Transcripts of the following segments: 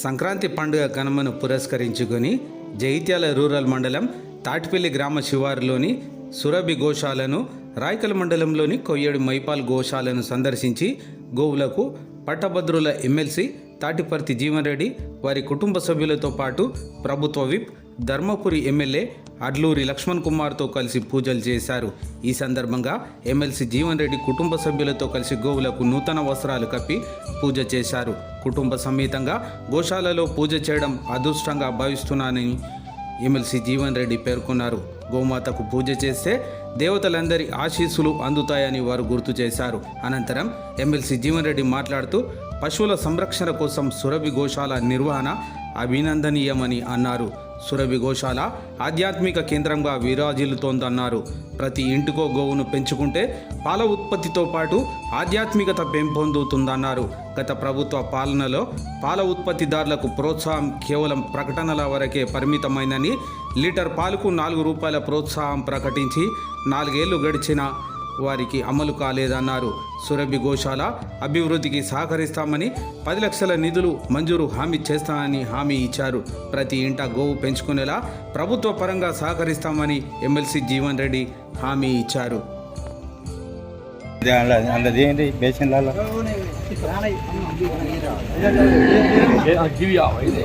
సంక్రాంతి పండుగ కనుమను పురస్కరించుకొని జగిత్యాల రూరల్ మండలం తాటిపల్లి గ్రామ శివారులోని సురభి గోశాలను రాయకల్ మండలంలోని కొయ్యడి మైపాల్ గోశాలను సందర్శించి గోవులకు పట్టభద్రుల ఎమ్మెల్సీ తాటిపర్తి జీవన్ రెడ్డి వారి కుటుంబ సభ్యులతో పాటు ప్రభుత్వ విప్ ధర్మపురి ఎమ్మెల్యే అడ్లూరి లక్ష్మణ్ కుమార్తో కలిసి పూజలు చేశారు. ఈ సందర్భంగా ఎమ్మెల్సీ జీవన్ రెడ్డి కుటుంబ సభ్యులతో కలిసి గోవులకు నూతన వస్త్రాలు కప్పి పూజ చేశారు. కుటుంబ సమేతంగా గోశాలలో పూజ చేయడం అదృష్టంగా భావిస్తున్నానని ఎమ్మెల్సీ జీవన్ రెడ్డి పేర్కొన్నారు. గోమాతకు పూజ చేస్తే దేవతలందరి ఆశీస్సులు అందుతాయని వారు గుర్తు చేశారు. అనంతరం ఎమ్మెల్సీ జీవన్ రెడ్డి మాట్లాడుతూ పశువుల సంరక్షణ కోసం సురభి గోశాల నిర్వహణ అభినందనీయమని అన్నారు. సురభి గోశాల ఆధ్యాత్మిక కేంద్రంగా విరాజిల్లుతోందన్నారు. ప్రతి ఇంటికో గోవును పెంచుకుంటే పాల ఉత్పత్తితో పాటు ఆధ్యాత్మికత పెంపొందుతుందన్నారు గత ప్రభుత్వ పాలనలో పాల ఉత్పత్తిదారులకు ప్రోత్సాహం కేవలం ప్రకటనల వరకే పరిమితమైనని లీటర్ పాలకు నాలుగు రూపాయల ప్రోత్సాహం ప్రకటించి నాలుగేళ్ళు గడిచిన వారికి అమలు కాలేదన్నారు. సురభి గోశాల అభివృద్ధికి సహకరిస్తామని పది లక్షల నిధులు మంజూరు హామీ చేస్తామని హామీ ఇచ్చారు. ప్రతి ఇంట గోవు పెంచుకునేలా ప్రభుత్వ పరంగా సహకరిస్తామని ఎమ్మెల్సీ జీవన్ రెడ్డి హామీ ఇచ్చారు. ఇది.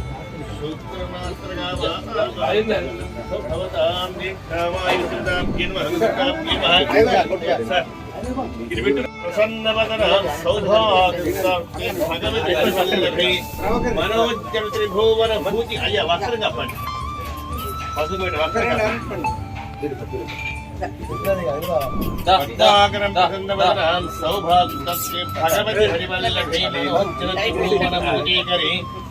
భవంతు భవతాం దీర్ఘమాయుష్యమాలిష్యమాలికమై ధాన్యమానం మంగళం దీర్ఘమాయుః మాంగళీంచ సుమంగళీంచ బుధక్షరేంచ బుద్ధేంచ మంత్ర మంత్రంచ భవతాం దీర్ఘమాయుష్యతాం కిన్వహంతాం కిన్వహ ప్రసన్నవదన సౌభాగ్య భగవతి ప్రసన్నకై మనోజ్జల త్రిభువన భూతి అయ్యా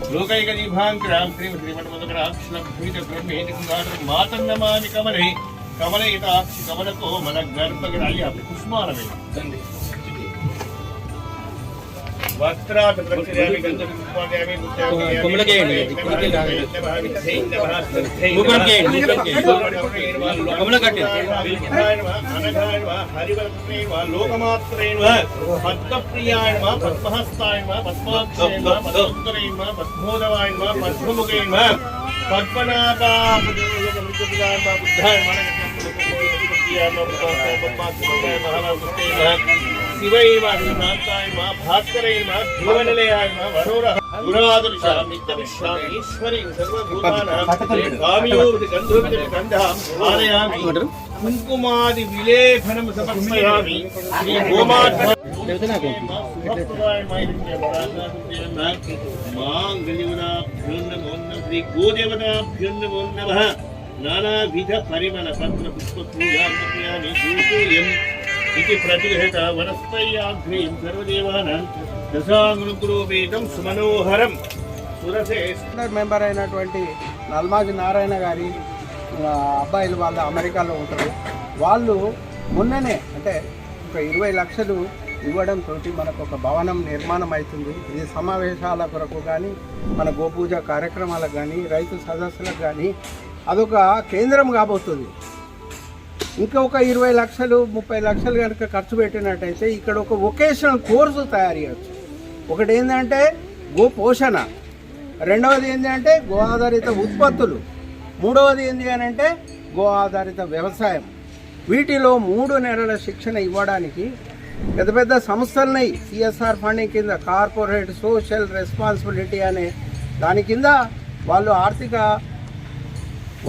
హరివల్లభై మనోజ్జల త్రిభువన భూతీకరి ప్రసీదమగ్యం ప్రకృతిం విద్యాం సిద్ధాం ప్రతమూల లోకమాత పుత్రప్రియాం హస్తాం మహాపద్మోదమాం పద్మోదమాం మహారాపుష్టిం విధాంతాం लोकमात्रेण पद्मप्रियाण वा पद्महस्तायण वा पद्माक्षेण वा पद्मोत्तरेण वा पद्मोदवायण वा पद्ममुखेण वा पद्मनाभा बुद्धायण वा पद्माक्षेण वा महाराज சிவைவாகுமா தாய்மா பாஸ்கரைமா ஜீவநிலையாகுமா மனோரக துராதுர்ஷாம் நித்தவிஷ்ணாம் குங்குமாதி விலேபனம் சமர்ப்பயாமி ஸ்ரீ கோமாத்ம ఇది ప్రతిహత వనస్పయ్యాఘ్రీం సర్వదేవానం దశాంగుణుగ్రోపేతం సుమనోహరం మెంబర్ అయినటువంటి నల్మాజి నారాయణ గారి అబ్బాయిలు వాళ్ళు అమెరికాలో ఉంటారు. వాళ్ళు మొన్ననే అంటే ఒక ఇరవై లక్షలు ఇవ్వడంతో మనకు ఒక భవనం నిర్మాణం అవుతుంది. ఇది సమావేశాల కొరకు కానీ మన గోపూజ కార్యక్రమాలకు కానీ రైతు సదస్సులకు కానీ అదొక కేంద్రం కాబోతుంది. ఇంకా ఒక ఇరవై లక్షలు ముప్పై లక్షలు కనుక ఖర్చు పెట్టినట్టయితే ఇక్కడ ఒక వొకేషనల్ కోర్సు తయారు చేయొచ్చు. ఒకటి ఏంటంటే గో పోషణ రెండవది ఏంటి అంటే గో ఆధారిత ఉత్పత్తులు. మూడవది ఏంటి అని అంటే గో ఆధారిత వ్యవసాయం. వీటిలో మూడు నెలల శిక్షణ ఇవ్వడానికి పెద్ద పెద్ద సంస్థలని సిఎస్ఆర్ ఫండింగ్ కింద కార్పొరేట్ సోషల్ రెస్పాన్సిబిలిటీ అనే దాని కింద వాళ్ళు ఆర్థిక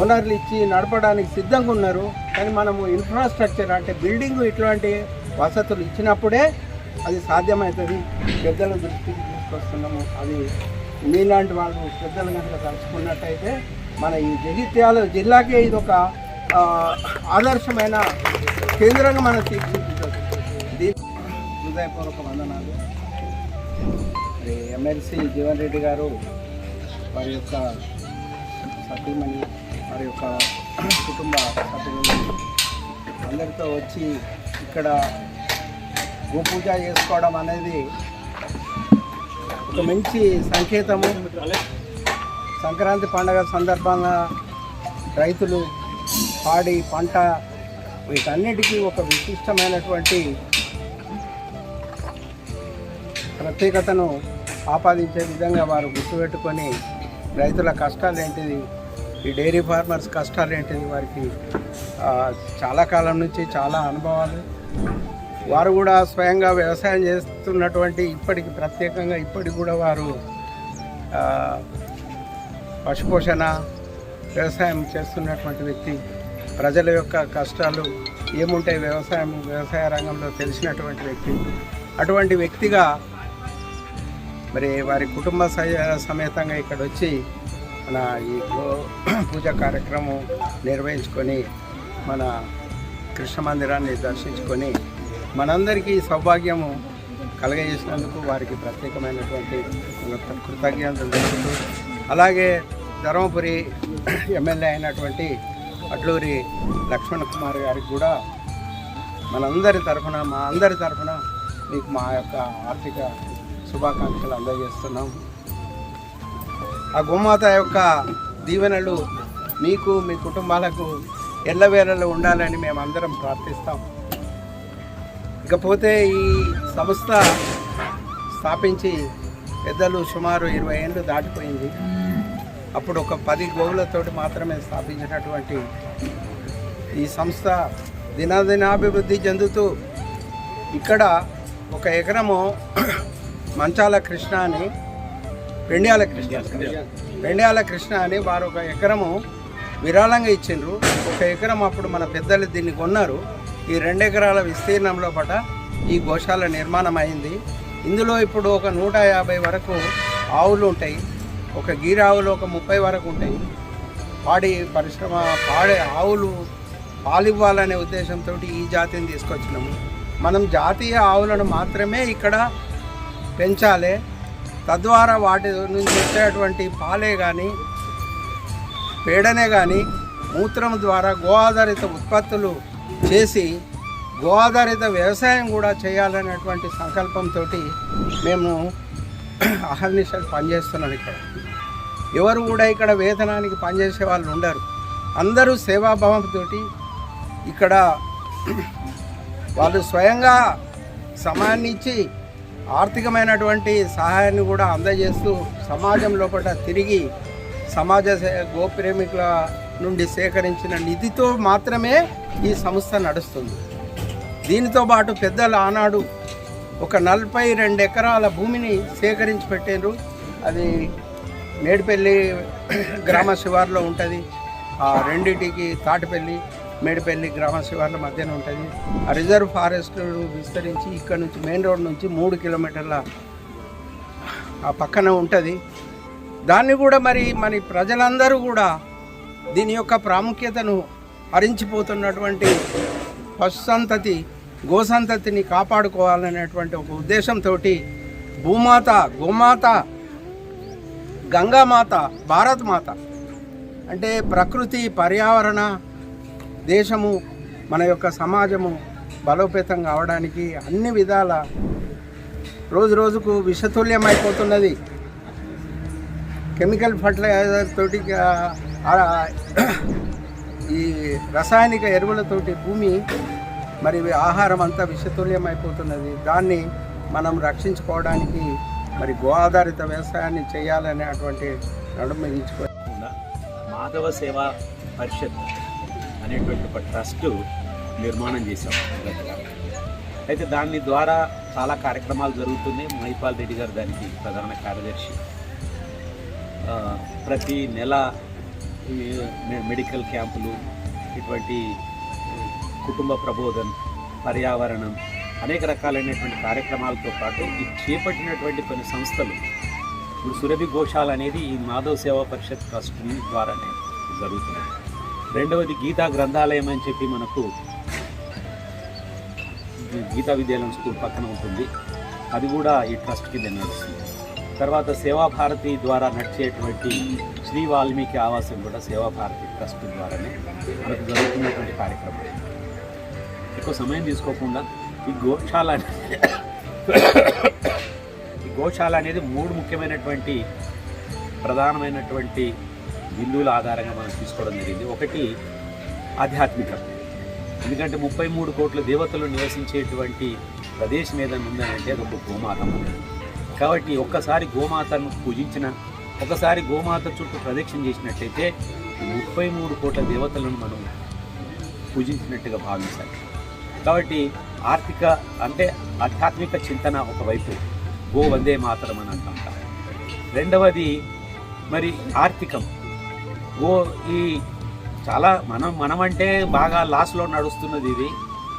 ఓనర్లు ఇచ్చి నడపడానికి సిద్ధంగా ఉన్నారు. కానీ మనము ఇన్ఫ్రాస్ట్రక్చర్ అంటే బిల్డింగ్ ఇట్లాంటి వసతులు ఇచ్చినప్పుడే అది సాధ్యమవుతుంది. పెద్దల దృష్టికి తీసుకొస్తున్నాము. అది మీలాంటి వాళ్ళు పెద్దలు కనుక తలుచుకున్నట్టయితే మన ఈ జగిత్యాల జిల్లాకే ఇది ఒక ఆదర్శమైన కేంద్రంగా మనం తీర్చిదిద్దవచ్చు దీని హృదయపూర్వక వందనాలు. ఎమ్మెల్సీ జీవన్ రెడ్డి గారు వారి యొక్క సతీమణి వారి యొక్క కుటుంబ సభ్యులు అందరితో వచ్చి ఇక్కడ గోపూజ చేసుకోవడం అనేది ఒక మంచి సంకేతము. సంక్రాంతి పండుగ సందర్భంగా రైతులు పాడి పంట వీటన్నిటికీ ఒక విశిష్టమైనటువంటి ప్రత్యేకతను ఆపాదించే విధంగా వారు గుర్తుపెట్టుకొని రైతుల కష్టాలు ఏంటిది ఈ డైరీ ఫార్మర్స్ కష్టాలు ఏంటిది? వారికి చాలా కాలం నుంచి చాలా అనుభవాలు. వారు కూడా స్వయంగా వ్యవసాయం చేస్తున్నటువంటి ఇప్పటికి ప్రత్యేకంగా ఇప్పటికి కూడా వారు పశుపోషణ వ్యవసాయం చేస్తున్నటువంటి వ్యక్తి. ప్రజల యొక్క కష్టాలు ఏముంటాయి వ్యవసాయం వ్యవసాయ రంగంలో తెలిసినటువంటి వ్యక్తి. అటువంటి వ్యక్తిగా మరి వారి కుటుంబ సమేతంగా ఇక్కడ వచ్చి మన ఈ పూజ కార్యక్రమం నిర్వహించుకొని మన కృష్ణ మందిరాన్ని దర్శించుకొని మనందరికీ సౌభాగ్యము కలగజేసినందుకు వారికి ప్రత్యేకమైనటువంటి కృతజ్ఞతలు తెలుపుతూ అలాగే ధర్మపురి ఎమ్మెల్యే అయినటువంటి అట్లూరి లక్ష్మణ్ కుమార్ గారికి కూడా మనందరి తరఫున మా అందరి తరఫున మీకు మా యొక్క ఆర్థిక శుభాకాంక్షలు అందజేస్తున్నాం ఆ గోమాత యొక్క దీవెనలు మీకు మీ కుటుంబాలకు ఎల్లవేళలో ఉండాలని మేము అందరం ప్రార్థిస్తాం. ఇకపోతే ఈ సంస్థ స్థాపించి పెద్దలు సుమారు ఇరవై ఏళ్ళు దాటిపోయింది. అప్పుడు ఒక పది గోవులతోటి మాత్రమే స్థాపించినటువంటి ఈ సంస్థ దినదినాభివృద్ధి చెందుతూ ఇక్కడ ఒక ఎకరము మంచాల కృష్ణ అని పెండ్యాల కృష్ణ. పెండ్యాల కృష్ణ అని వారు ఒక ఎకరము విరాళంగా ఇచ్చిండ్రు. ఒక ఎకరం అప్పుడు మన పెద్దలు దీన్ని కొన్నారు. ఈ రెండు ఎకరాల విస్తీర్ణంలో పట ఈ గోశాల నిర్మాణం అయింది. ఇందులో ఇప్పుడు ఒక నూట యాభై వరకు ఆవులు ఉంటాయి. ఒక గీర ఆవులు ఒక ముప్పై వరకు ఉంటాయి. పాడి పరిశ్రమ పాడే ఆవులు పాలివ్వాలనే ఉద్దేశంతో ఈ జాతిని తీసుకొచ్చినాము. మనం జాతీయ ఆవులను మాత్రమే ఇక్కడ పెంచాలి. తద్వారా వాటి నుంచి వచ్చేటువంటి పాలే కానీ పేడనే కానీ మూత్రం ద్వారా గో ఆధారిత ఉత్పత్తులు చేసి గో ఆధారిత వ్యవసాయం కూడా చేయాలనేటువంటి సంకల్పంతో మేము అహర్నిశలు పనిచేస్తున్నాం ఇక్కడ. ఎవరు కూడా ఇక్కడ వేతనానికి పనిచేసే వాళ్ళు ఉండరు. అందరూ సేవాభావంతో ఇక్కడ వాళ్ళు స్వయంగా సమాన్నిచ్చి ఆర్థికమైనటువంటి సహాయాన్ని కూడా అందజేస్తూ సమాజం లోపల తిరిగి సమాజ గోప్రేమికుల నుండి సేకరించిన నిధితో మాత్రమే ఈ సంస్థ నడుస్తుంది. దీనితో పాటు పెద్దలు ఆనాడు ఒక నలభై రెండు ఎకరాల భూమిని సేకరించి పెట్టారు అది మేడిపల్లి గ్రామ శివార్లో ఉంటుంది. ఆ రెండింటికి తాటిపల్లి మేడిపల్లి గ్రామ శివార్ల మధ్యన ఉంటుంది. ఆ రిజర్వ్ ఫారెస్ట్ విస్తరించి ఇక్కడ నుంచి మెయిన్ రోడ్ నుంచి మూడు కిలోమీటర్ల ఆ పక్కన ఉంటుంది. దాన్ని కూడా మరి మరి ప్రజలందరూ కూడా దీని యొక్క ప్రాముఖ్యతను హరించిపోతున్నటువంటి పశు సంతతి గోసంతతిని కాపాడుకోవాలనేటువంటి ఒక ఉద్దేశంతో భూమాత గోమాత గంగామాత భారత్ మాత అంటే ప్రకృతి పర్యావరణ దేశము మన యొక్క సమాజము బలోపేతం కావడానికి అన్ని విధాల రోజు రోజుకు విషతుల్యం అయిపోతున్నది కెమికల్ ఫర్టిలైజర్ తోటి ఈ రసాయనిక ఎరువులతోటి భూమి మరి ఆహారం అంతా విషతుల్యం అయిపోతున్నది దాన్ని మనం రక్షించుకోవడానికి మరి గో ఆధారిత వ్యవసాయాన్ని చేయాలనేటువంటి అటువంటి మాధవ సేవా పరిషత్. అనేటువంటి ఒక ట్రస్ట్ నిర్మాణం చేశాం. అయితే దాని ద్వారా చాలా కార్యక్రమాలు జరుగుతున్నాయి. మైపాల్ రెడ్డి గారు దానికి ప్రధాన కార్యదర్శి. ప్రతి నెల మెడికల్ క్యాంపులు ఇటువంటి కుటుంబ ప్రబోధన్ పర్యావరణం అనేక రకాలైనటువంటి కార్యక్రమాలతో పాటు ఈ చేపట్టినటువంటి కొన్ని సంస్థలు ఇప్పుడు సురభి ఘోషాల్ అనేది ఈ మాధవ్ సేవా పరిషత్ ట్రస్ట్ ద్వారానే జరుగుతున్నాయి. రెండవది గీతా గ్రంథాలయం అని చెప్పి మనకు గీతా విద్యాలయం స్కూల్ పక్కన ఉంటుంది. అది కూడా ఈ ట్రస్ట్ కింద నడుస్తుంది. తర్వాత సేవాభారతి ద్వారా నడిచేటువంటి శ్రీ వాల్మీకి ఆవాసం కూడా సేవాభారతి ట్రస్ట్ ద్వారానే మనకు జరుగుతున్నటువంటి కార్యక్రమం. ఎక్కువ సమయం తీసుకోకుండా ఈ గోశాల ఈ గోశాల అనేది మూడు ముఖ్యమైనటువంటి ప్రధానమైనటువంటి బిందువుల ఆధారంగా మనం తీసుకోవడం జరిగింది. ఒకటి ఆధ్యాత్మికం. ఎందుకంటే ముప్పై మూడు కోట్ల దేవతలు నివసించేటువంటి ప్రదేశం ఏదైనా ఉందని అంటే అది ఒక గోమాత. కాబట్టి ఒక్కసారి గోమాతను పూజించిన ఒకసారి గోమాత చుట్టూ ప్రదక్షిణ చేసినట్టయితే ముప్పై మూడు కోట్ల దేవతలను మనం పూజించినట్టుగా భావించాలి. కాబట్టి ఆర్థిక అంటే ఆధ్యాత్మిక చింతన ఒకవైపు గో వందే మాతరం అని అంటాం. రెండవది మరి ఆర్థికం. ఓ ఈ చాలా మనం మనమంటే బాగా లాస్లో నడుస్తున్నది ఇది.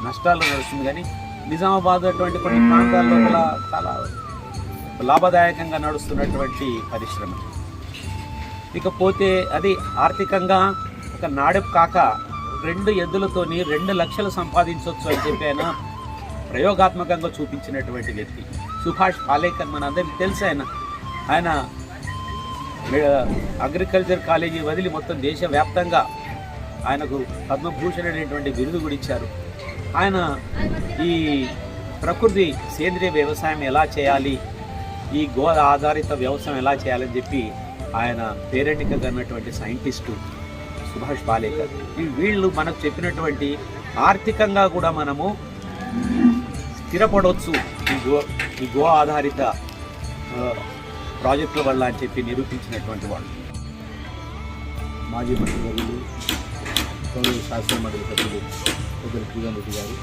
నష్టాలు నడుస్తుంది. కానీ నిజామాబాద్ అటువంటి కొన్ని ప్రాంతాల్లో కూడా చాలా లాభదాయకంగా నడుస్తున్నటువంటి పరిశ్రమ. ఇకపోతే అది ఆర్థికంగా ఒక నాడెప్ కాక రెండు ఎద్దులతోని రెండు లక్షలు సంపాదించవచ్చు అని చెప్పి ఆయన ప్రయోగాత్మకంగా చూపించినటువంటి వ్యక్తి. సుభాష్ పాలేకర్ మన అందరికీ తెలుసు ఆయన. ఆయన అగ్రికల్చర్ కాలేజీ వదిలి మొత్తం దేశవ్యాప్తంగా ఆయనకు పద్మభూషణ్ అనేటువంటి బిరుదు కూడా ఇచ్చారు. ఆయన ఈ ప్రకృతి సేంద్రియ వ్యవసాయం ఎలా చేయాలి? ఈ గో ఆధారిత వ్యవసాయం ఎలా చేయాలని చెప్పి ఆయన పేరెంట్గా కన్నటువంటి సైంటిస్టు సుభాష్ పాలేకర్. ఈ వీళ్ళు మనకు చెప్పినటువంటి ఆర్థికంగా కూడా మనము స్థిరపడవచ్చు ఈ గో ఈ గో ఆధారిత ప్రాజెక్టుల వల్ల అని చెప్పి నిరూపించినటువంటి వాళ్ళు. మాజీ మంత్రివర్యులు కాంగ్రెస్ శాసన మండలి సభ్యులు పెద్దలు కిరణ్ రెడ్డి గారు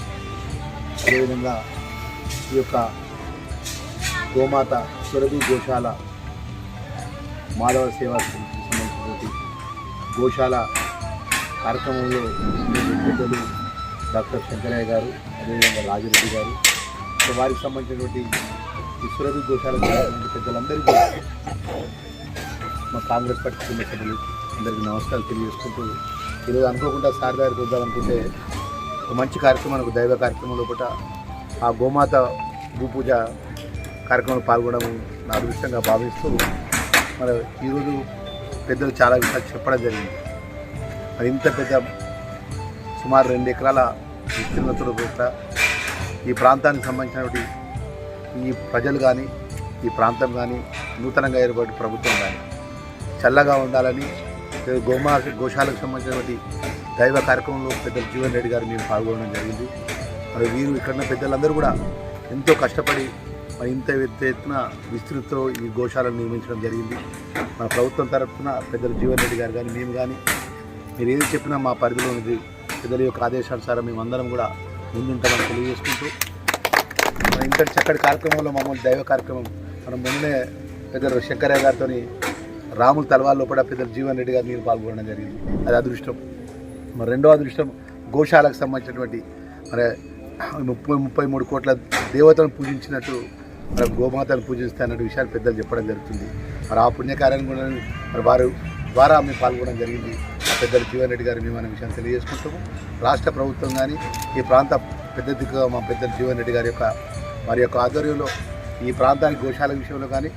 అదేవిధంగా ఈ యొక్క గోమాత సురభి గోశాల మాధవ సేవా సమితికి సంబంధించినటువంటి గోశాల కార్యక్రమంలో పెద్దలు డాక్టర్ శంకరయ్య గారు అదేవిధంగా రాజిరెడ్డి గారు వారికి సంబంధించినటువంటి ఈ గోశాల పెద్దలందరికీ మా కాంగ్రెస్ పార్టీ కుటుంబ సభ్యులు అందరికీ నమస్కారాలు తెలియజేసుకుంటూ ఈరోజు అనుకోకుండా సార్ గారికి వద్దామనుకుంటే ఒక మంచి కార్యక్రమం ఒక దైవ కార్యక్రమం లోపల ఆ గోమాత భూపూజ కార్యక్రమంలో పాల్గొనడం నా అదృష్టంగా భావిస్తూ మరి ఈరోజు పెద్దలు చాలా విషయాలు చెప్పడం జరిగింది. మరి ఇంత పెద్ద సుమారు రెండు ఎకరాల విస్తీర్ణతో కూడా ఈ ప్రాంతానికి సంబంధించినటువంటి ఈ ప్రజలు కానీ ఈ ప్రాంతం కానీ నూతనంగా ఏర్పడి ప్రభుత్వం కానీ చల్లగా ఉండాలని గోమా గోశాలకు సంబంధించినటువంటి దైవ కార్యక్రమంలో పెద్దలు జీవన్ రెడ్డి గారు మేము పాల్గొనడం జరిగింది. మరి వీరు ఇక్కడ ఉన్న పెద్దలందరూ కూడా ఎంతో కష్టపడి మరి ఇంత ఎత్తు ఎత్తున విస్తృతితో ఈ గోశాలను నిర్మించడం జరిగింది. మా ప్రభుత్వం తరఫున పెద్దలు జీవన్ రెడ్డి గారు కానీ మేము కానీ మీరు ఏది చెప్పినా మా పరిధిలో ఉంది పెద్దల యొక్క ఆదేశానుసారం మేము అందరం కూడా ముందుంటామని తెలియజేసుకుంటూ ఇంతటి చక్కటి కార్యక్రమంలో మామూలు దైవ కార్యక్రమం. మనం మొన్ననే పెద్దలు శంకరయ్య గారితో రాముల తలవాల్లో కూడా పెద్దలు జీవన్ రెడ్డి గారు మీరు పాల్గొనడం జరిగింది. అది అదృష్టం. మరి రెండో అదృష్టం గోశాలకు సంబంధించినటువంటి మరి ముప్పై ముప్పై మూడు కోట్ల దేవతలను పూజించినట్టు మరి గోమాతను పూజిస్తే అన్నట్టు విషయాలు పెద్దలు చెప్పడం జరుగుతుంది. మరి ఆ పుణ్యకార్యాన్ని కూడా మరి వారు ద్వారా మేము పాల్గొనడం జరిగింది. పెద్దలు జీవన్ రెడ్డి గారు మేము అనే విషయాన్ని తెలియజేసుకుంటాము. రాష్ట్ర ప్రభుత్వం కానీ ఈ ప్రాంత పెద్ద దిక్కుగా మా పెద్దలు జీవన్ రెడ్డి గారి యొక్క వారి యొక్క ఆధ్వర్యంలో ఈ ప్రాంతానికి గోశాల విషయంలో కానీ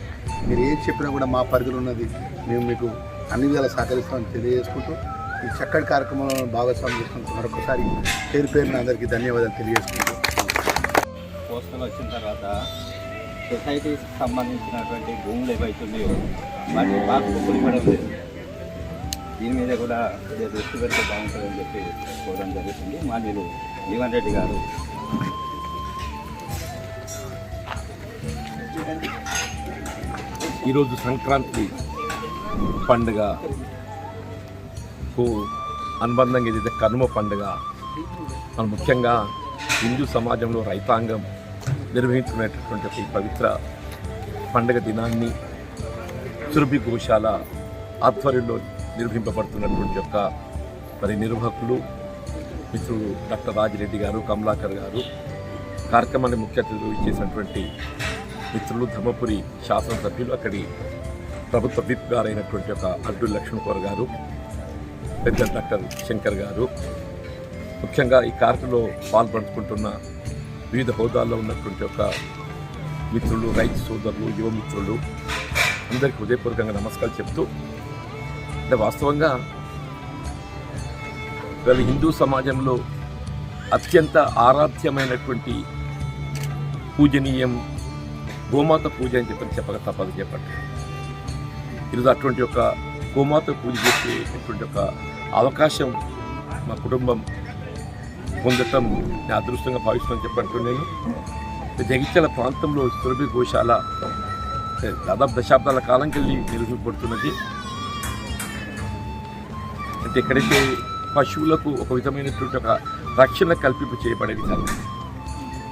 మీరు ఏం చెప్పినా కూడా మా పరిధిలో ఉన్నది మేము మీకు అన్ని విధాలా సహకరిస్తామని తెలియజేసుకుంటూ ఈ చక్కటి కార్యక్రమంలో భాగస్వామ్యం చేసుకుంటూ మరొకసారి పేరు పేరున అందరికీ ధన్యవాదాలు తెలియజేసుకుంటూ. పోస్టులు వచ్చిన తర్వాత సొసైటీకి సంబంధించినటువంటి భూములు ఏవైతున్నాయో వాటి పాస్బుక్లు ఇవ్వడం లేదు దీని మీద కూడా కొద్దిగా దృష్టి పెడితే బాగుంటుందని చెప్పి కోరడం జరుగుతుంది. మాన్యులు జీవన్ రెడ్డి గారు ఈరోజు సంక్రాంతి పండుగ. అనుబంధంగా ఏదైతే కనుమ పండుగ మన ముఖ్యంగా హిందూ సమాజంలో రైతాంగం నిర్వహించుకునేటటువంటి ఈ పవిత్ర పండుగ దినాన్ని సురభి గోశాల ఆధ్వర్యంలో నిర్వహింపబడుతున్నటువంటి యొక్క మరి నిర్వాహకులు మిత్రులు డాక్టర్ రాజిరెడ్డి గారు కమలాకర్ గారు. కార్యక్రమాన్ని ముఖ్య అతిథులు ఇచ్చేసినటువంటి మిత్రులు ధర్మపురి శాసనసభ్యులు అక్కడి ప్రభుత్వ విప్ గారైనటువంటి ఒక అడ్డు లక్ష్మణ్ గారు పెద్ద డాక్టర్ శంకర్ గారు. ముఖ్యంగా ఈ కార్యక్రమంలో పాల్పంచుకుంటున్న వివిధ హోదాల్లో ఉన్నటువంటి ఒక మిత్రులు రైతు సోదరులు యువ మిత్రులు అందరికీ హృదయపూర్వకంగా నమస్కారం చెప్తూ అంటే వాస్తవంగా ఇవాళ హిందూ సమాజంలో అత్యంత ఆరాధ్యమైనటువంటి పూజనీయం గోమాత పూజ అని చెప్పని చెప్పక తప్పదు చెప్పండి. ఈరోజు అటువంటి ఒక గోమాత పూజ చేసేటువంటి ఒక అవకాశం మా కుటుంబం పొందటం నేను అదృష్టంగా భావిస్తున్నాను చెప్పంటూ నేను జగిత్యాల ప్రాంతంలో సురభి గోశాల దాదాపు దశాబ్దాల కాలం కెళ్ళి నిలుగుపడుతున్నది అంటే ఎక్కడైతే పశువులకు ఒక విధమైనటువంటి ఒక రక్షణ కల్పింపు చేయబడే విధానం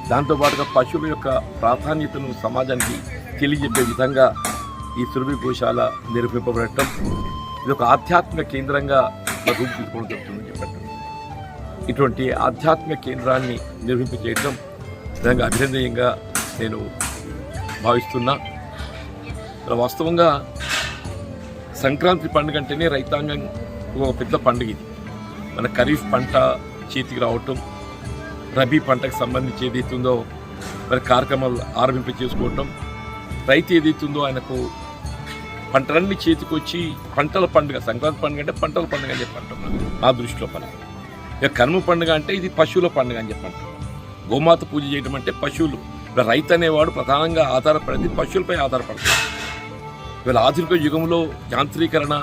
దాంతోపాటుగా పశువుల యొక్క ప్రాధాన్యతను సమాజానికి తెలియజెప్పే విధంగా ఈ సురభి గోశాల నిర్మింపబడటం ఇది ఒక ఆధ్యాత్మిక కేంద్రంగా రూపుదిద్దుకోవడం జరుగుతుందని చెప్పట్టు ఇటువంటి ఆధ్యాత్మిక కేంద్రాన్ని నిర్వహింప విధంగా నిజంగా అభినందనీయంగా నేను భావిస్తున్నా. వాస్తవంగా సంక్రాంతి పండుగ అంటేనే రైతాంగం ఒక పెద్ద పండుగ ఇది. మన ఖరీఫ్ పంట చేతికి రావటం రబీ పంటకు సంబంధించి ఏదైతుందో మరి కార్యక్రమాలు ఆరంభింప చేసుకోవటం రైతు ఏదైతుందో ఆయనకు పంటలన్నీ చేతికొచ్చి పంటల పండుగ సంక్రాంతి పండుగ అంటే పంటల పండుగ అని చెప్పి నా దృష్టిలో పని. ఇక కనుమ పండుగ అంటే ఇది పశువుల పండుగ అని చెప్పి గోమాత పూజ చేయడం అంటే పశువులు. రైతు అనేవాడు ప్రధానంగా ఆధారపడేది పశువులపై ఆధారపడతాడు. ఇవాళ ఆధునిక యుగంలో యాంత్రీకరణ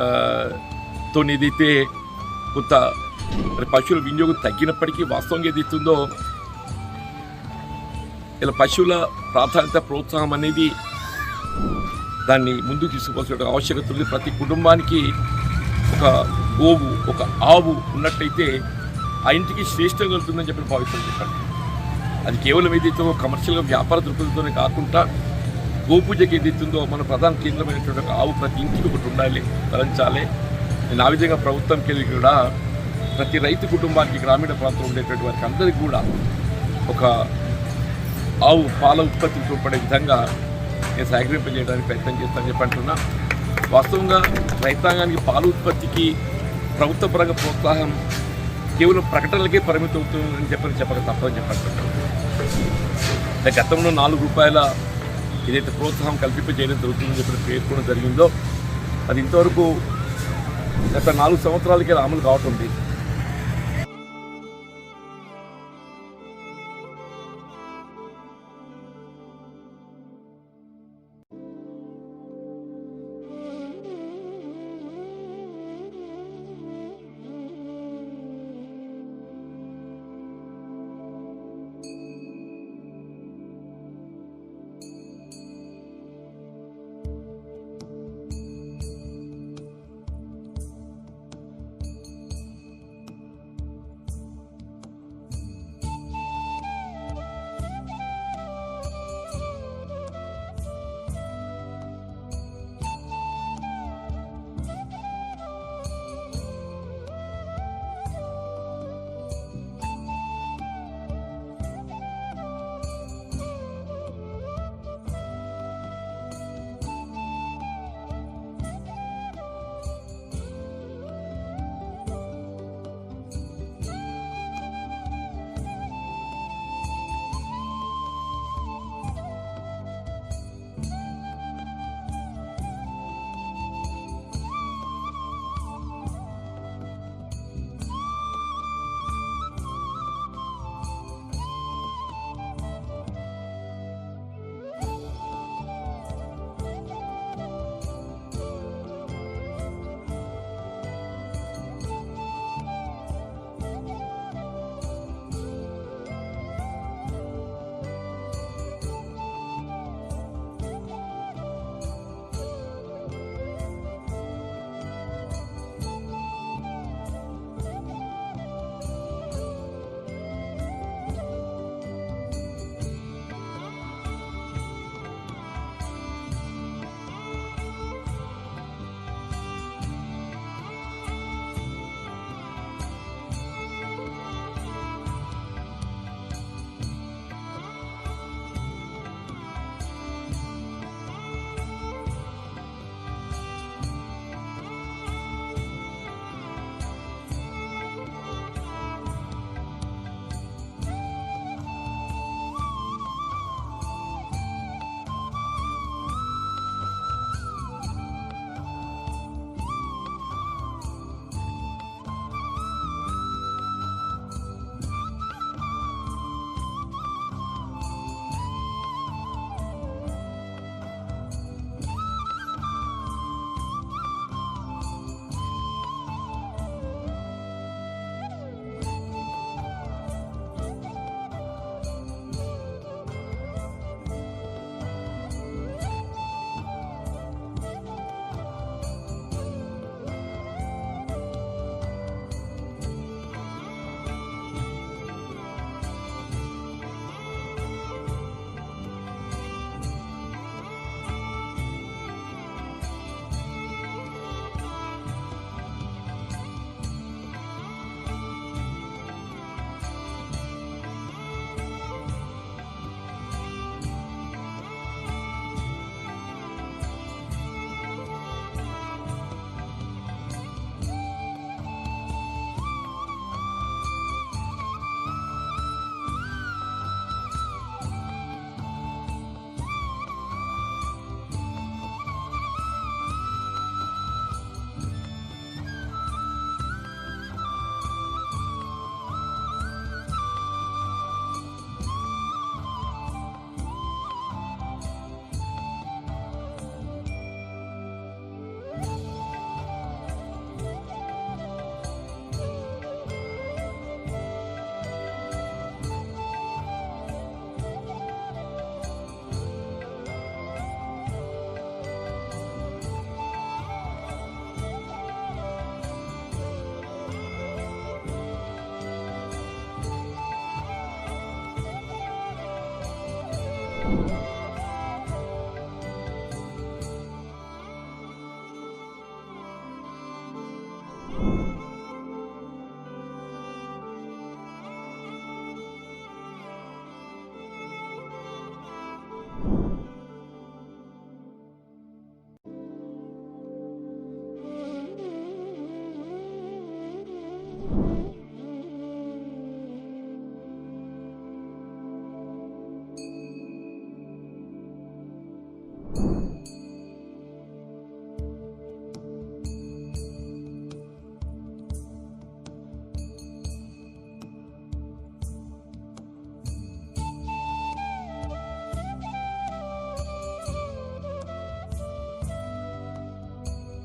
ఆ, తో ఏదైతే కొంత మరి పశువుల వినియోగం తగ్గినప్పటికీ వాస్తవంగా ఏదైతుందో ఇలా పశువుల ప్రాధాన్యత ప్రోత్సాహం అనేది దాన్ని ముందుకు తీసుకోవాల్సిన ఆవశ్యకత ఉంది. ప్రతి కుటుంబానికి ఒక గోవు ఒక ఆవు ఉన్నట్టయితే ఆ ఇంటికి శ్రేష్టం కలుగుతుందని చెప్పి భావిస్తాను చెప్పండి అది కేవలం ఏదైతే కమర్షియల్గా వ్యాపార దృక్పథంతోనే కాకుండా గోపూజకి ఏదైతుందో మన ప్రధాన కేంద్రమైనటువంటి ఆవు ప్రతి ఇంటికి ఒకటి ఉండాలి తలంచాలి. నేను ఆ విధంగా ప్రభుత్వంకి వెళ్ళి కూడా ప్రతి రైతు కుటుంబానికి గ్రామీణ ప్రాంతంలో ఉండేటువంటి వారికి అందరికీ కూడా ఒక ఆవు పాల ఉత్పత్తికి తోడ్పడే విధంగా నేను సహకరింపజేయడానికి ప్రయత్నం చేస్తానని చెప్పంటున్నా వాస్తవంగా రైతాంగానికి పాల ఉత్పత్తికి ప్రభుత్వ పరంగా ప్రోత్సాహం కేవలం ప్రకటనలకే పరిమితం అవుతుందని చెప్పని చెప్పక తప్పని చెప్పంటున్నాను గతంలో నాలుగు రూపాయల ఏదైతే ప్రోత్సాహం కల్పింపజేయడం జరుగుతుందని చెప్పిన పేర్కొనడం జరిగిందో అది ఇంతవరకు గత నాలుగు సంవత్సరాలకే అమలు కావటం లేదు.